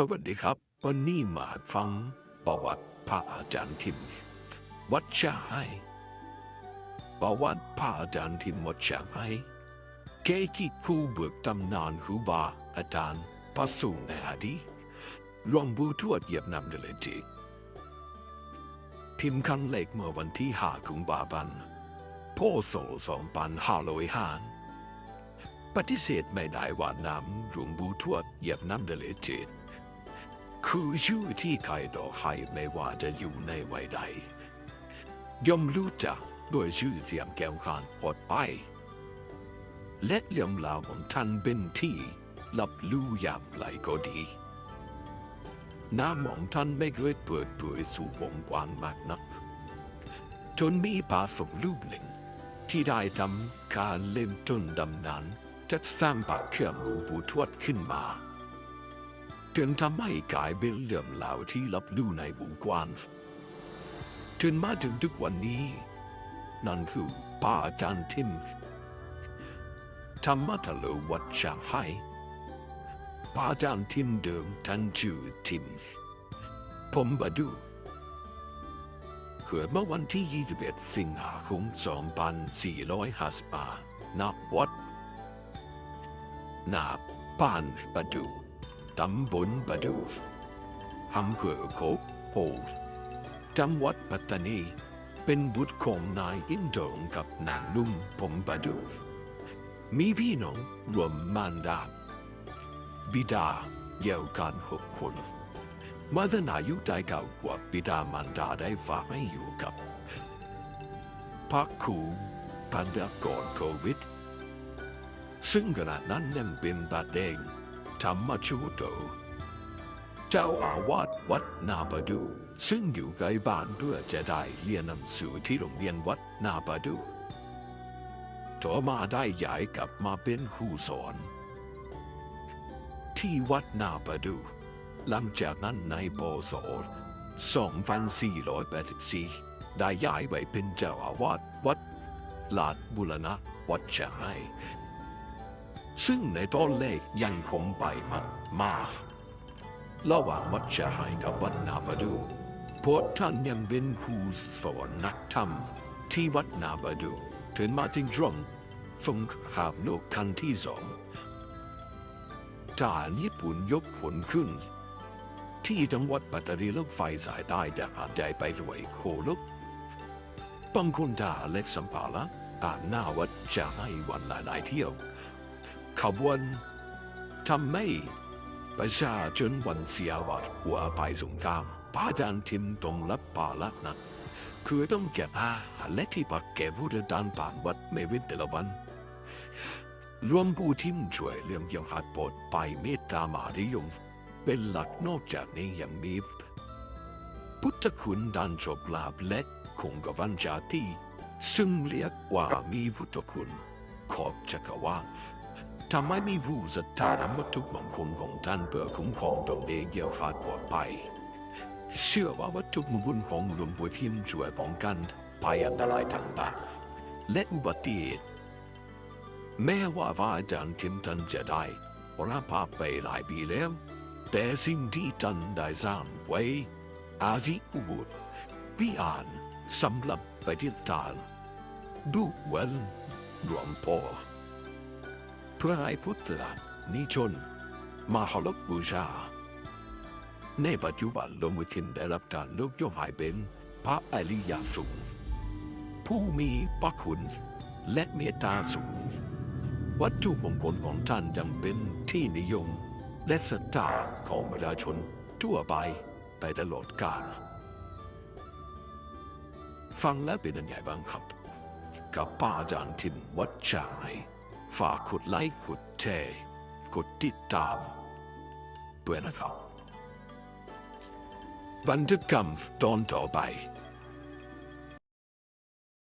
สวัสดีครับ วันนี้มาฟังประวัติพระอาจารย์ทิมวัดชาไฮประวัติพระอาจารย์ทิมวัดชาไฮแกคิดผู้เบิกตำนานครูบาอาจารย์พระสูงในอดีรวมบูทวดเยียบนำเดลจีพิมพ์ครั้งเล็กเมื่อวันที่ห้ากุมภาพันธ์พ่อโสสองพันห้าร้อยห้าปฏิเสธไม่ได้ว่าน้ำหลวงบูทวดเยียบน้ำเดลเจด คือชื่อที่ใครต่อใครไม่ว่าจะอยู่ในวัยใดย่อมรู้จักด้วยชื่อเสียงแก้วขานปลอดภัยและเรื่องราวของท่านเป็นที่รับรู้ยางไรก็ดีน้ำของท่านไม่เคยเปิดเผยสู่วงกว้างมากนัก จนมีปาสมรูปหนึ่ง ที่ได้ทำการเล่มต้นดำนั้นจะสร้างปากเครื่องหลวงปู่ทวดขึ้นมา จนทำให้กลายเป็นเรื่องราวที่รับรู้ในวงกว้างจนมาถึงทุกวันนี้ นั่นคือป้าอาจารย์ทิมธรรมทะโลวัดชางไห้ป้าอาจารย์ทิมเดิมท่านชื่อทิม ผมบาดูเกิดเมื่อวันที่ 21 สิงหาคม 2455ณวัดนาบ้านประดู ตำบลประดูอำเภอโคกโพจังหวัดปัตตานี เป็นบุตรของนายอินโดงกับนางนุ่มผมประดูมีพี่น้องรวมมารดาบิดาเดียวกันหกคนมื่อท่านอายุได้เก่ากว่าบิดามารดาได้ฝากให้อยู่กับพักคูพันธก่อนโควิดซึ่งขณะนั้นยังเป็นบาดเดง ธรรมชูโต เจ้าอาวาสวัดนาบาดู ซึ่งอยู่ใกล้บ้านเพื่อจะได้เรียนหนังสือที่โรงเรียนวัดนาบาดูต่อมาได้ย้ายกลับมาเป็นครูสอน ที่วัดนาบาดูหลังจากนั้นในปศ2484ได้ย้ายไปเป็นเจ้าอาวาสวัดลาดบุรณะวัดเชียง ซึ่งในตอนแรกยังคงไปมามาระหว่างวัดเชียงไฮ้กับวัดนาบาดูพวกท่านยังเป็นครูสอนนักธรรมที่วัดนาบาดูถึงมาจริงตรงสงครามโลกครั้งที่สองทหารญี่ปุ่นยกผลขึ้น ที่จังหวัดปัตตานีรถไฟสายใต้จากหาดใหญ่ไปสวยโคลกบางคนด่าเล็กสัมภาระอ่านหน้าวัดจะให้วันหลายๆเที่ยว ขบวนทำให้ประชาชนวันเสียวัดหัวไปสงครามป้าจารย์ทิมตรงรับปาละนะคือต้องเก็บอาหารและที่ปักเก็บผู้เดินทางผ่านวัดไม่เว้นแต่ละวันรวมผู้ที่ช่วยเรื่องยังหัดปลดไปเมตตามานิยมเป็นหลักนอกจากนี้ยังมีพุทธคุณดันจบลาบและคงกวันจาที่ซึ่งเรียกว่ามีพุทธคุณขอบจักรวาล ทำให้มีผู้ศรัทธานำวัตถุมงคลของท่านเพื่อคุ้มครองตนเองเกี่ยวขาดปลอดภัยเชื่อว่าวัตถุมงคลของหลวงปู่ทิมช่วยป้องกันภัยอันตรายต่างๆและอุบัติเหตุแม้ว่าพระอาจารย์ทิมท่านจะได้รับภาพไปหลายปีแล้ว แต่สิ่งที่ท่านได้สร้างไว้อาทิอุบุตรวิอานสำหรับปฏิทานดูเวนรวมพอ เพื่อให้พุทธศาสนิชนมาเคารพบูชา ในปัจจุบันหลวงปู่ทิมได้รับการยกย่องให้เป็นพระอริยสูงผู้มีพระคุณและเมตตาสูง วัตถุมงคลของท่านยังเป็นที่นิยมและศรัทธาของประชาชนทั่วไปไปตลอดกาลฟังแล้วเป็นยังไงบ้างครับ กับป้าจารย์ทิมวัดชาย ฝากกดไลค์กดแชร์กดติดตามด้วยนะครับบันทึกกรรมตอนต่อไป